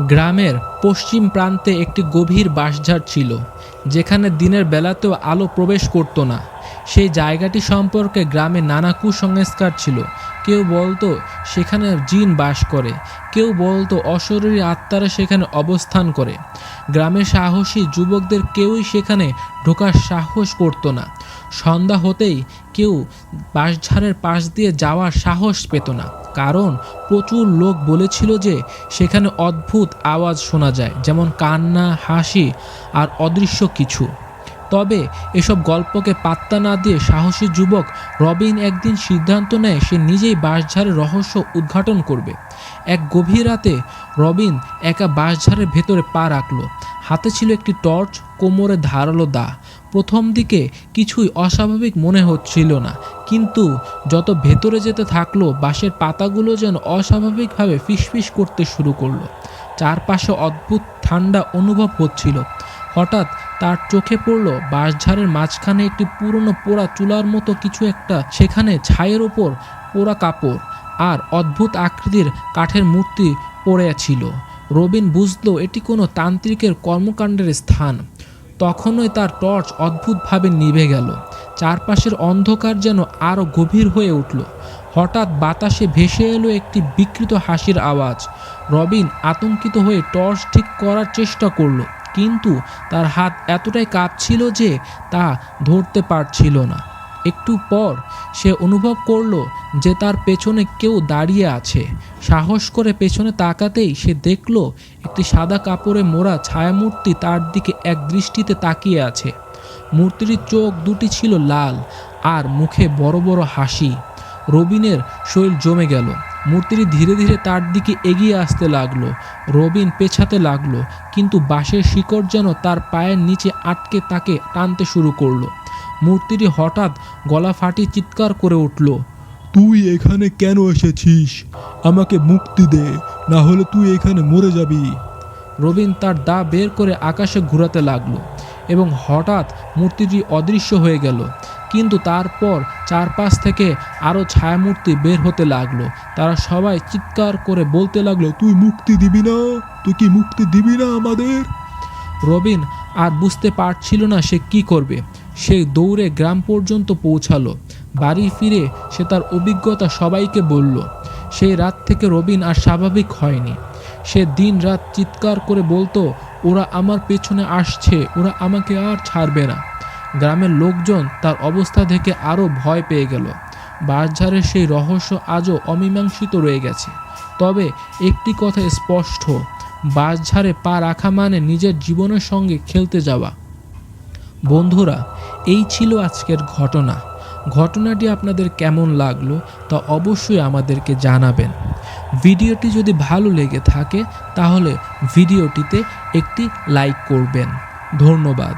গ্রামের পশ্চিম প্রান্তে একটি গভীর বাঁশঝাড় ছিল, যেখানে দিনের বেলাতেও আলো প্রবেশ করতো না। সেই জায়গাটি সম্পর্কে গ্রামে নানা কুসংস্কার ছিল। কেউ বলতো, সেখানে জিন বাস করে। কেউ বলতো, অশরীরী আত্মারা সেখানে অবস্থান করে। গ্রামের সাহসী যুবকদের কেউই সেখানে ঢোকার সাহস করতো না। সন্ধ্যা হতেই কেউ বাঁশঝাড়ের পাশ দিয়ে যাওয়ার সাহস পেত না। কারণ প্রচুর লোক বলেছিল যে সেখানে অদ্ভুত আওয়াজ শোনা যায়, যেমন কান্না, হাসি আর অদৃশ্য কিছু। তবে এসব গল্পকে পাত্তা না দিয়ে সাহসী যুবক রবিন একদিন সিদ্ধান্ত নেয় সে নিজেই বাঁশঝাড়ের রহস্য উদ্ঘাটন করবে। এক গভীর রাতে রবিন একা বাঁশঝাড়ের ভেতরে পা রাখল। হাতে ছিল একটি টর্চ, কোমরে ধারালো দা। প্রথম দিকে কিছুই অস্বাভাবিক মনে হচ্ছিল না। কিন্তু যত ভেতরে যেতে থাকল, বাঁশের পাতাগুলো যেন অস্বাভাবিকভাবে ফিসফিস করতে শুরু করল। চারপাশে অদ্ভুত ঠান্ডা অনুভব হচ্ছিল। হঠাৎ তার চোখে পড়ল বাঁশঝাড়ের মাঝখানে একটি পুরনো পোড়া চুলার মতো কিছু একটা, সেখানে ছাইয়ের ওপর পোড়া কাপড় আর অদ্ভুত আকৃতির কাঠের মূর্তি পড়ে ছিল। রবিন বুঝলো এটি কোনো তান্ত্রিকের কর্মকাণ্ডের স্থান। তখনই তার টর্চ অদ্ভুতভাবে নিভে গেল। চারপাশের অন্ধকার যেন আরও গভীর হয়ে উঠল। হঠাৎ বাতাসে ভেসে এলো একটি বিকৃত হাসির আওয়াজ। রবিন আতঙ্কিত হয়ে টর্চ ঠিক করার চেষ্টা করল, কিন্তু তার হাত এতটাই কাঁপছিল যে তা ধরতে পারছিল না। একটু পর সে অনুভব করল যে তার পেছনে কেউ দাঁড়িয়ে আছে। সাহস করে পেছনে তাকাতেই সে দেখল একটি সাদা কাপড়ে মোড়া ছায়ামূর্তি তার দিকে এক দৃষ্টিতে তাকিয়ে আছে। মূর্তিটির চোখ দুটি ছিল লাল আর মুখে বড় বড় হাসি। রবিনের শরীর জমে গেল। মূর্তিটি ধীরে ধীরে তার দিকে এগিয়ে আসতে লাগল। রবিন পেছাতে লাগল, কিন্তু বাঁশের শিকড় যেন তার পায়ের নিচে আটকে তাকে টানতে শুরু করল। মূর্তিটি হঠাৎ গলা ফাটিয়ে চিৎকার করে উঠল, তুই এখানে কেন এসেছিস? আমাকে মুক্তি দে, না হলে তুই এখানে মরে যাবি। রবিন তার দা বের করে আকাশে ঘুরাতে লাগল। এবং হঠাৎ মূর্তিটি অদৃশ্য হয়ে গেল। কিন্তু তারপর চারপাশ থেকে আরও ছায়ামূর্তি বের হতে লাগল। তারা সবাই চিৎকার করে বলতে লাগল, তুই মুক্তি দিবি না? তুই কি মুক্তি দিবি না আমাদের? রবিন আর বুঝতে পারছিল না সে কি করবে। সে দৌড়ে গ্রাম পর্যন্ত পৌঁছালো। বাড়ি ফিরে সে তার অভিজ্ঞতা সবাইকে বলল, সেই রাত থেকে রবিন আর স্বাভাবিক হয়নি। সে দিন রাত চিৎকার করে বলতো ওরা আমার পেছনে আসছে, ওরা আমাকে আর ছাড়বে না। গ্রামের লোকজন তার অবস্থা দেখে আরও ভয় পেয়ে গেল। বাঁশঝাড়ের সেই রহস্য আজও অমীমাংসিত রয়ে গেছে। তবে একটি কথা স্পষ্ট, বাঁশঝাড়ে পা রাখা মানে নিজের জীবনের সঙ্গে খেলতে যাওয়া। বন্ধুরা, এই ছিল আজকের ঘটনা। ঘটনাটি আপনাদের কেমন লাগল তা অবশ্যই আমাদেরকে জানাবেন। ভিডিওটি যদি ভালো লেগে থাকে তাহলে ভিডিওটিতে একটি লাইক করবেন। ধন্যবাদ।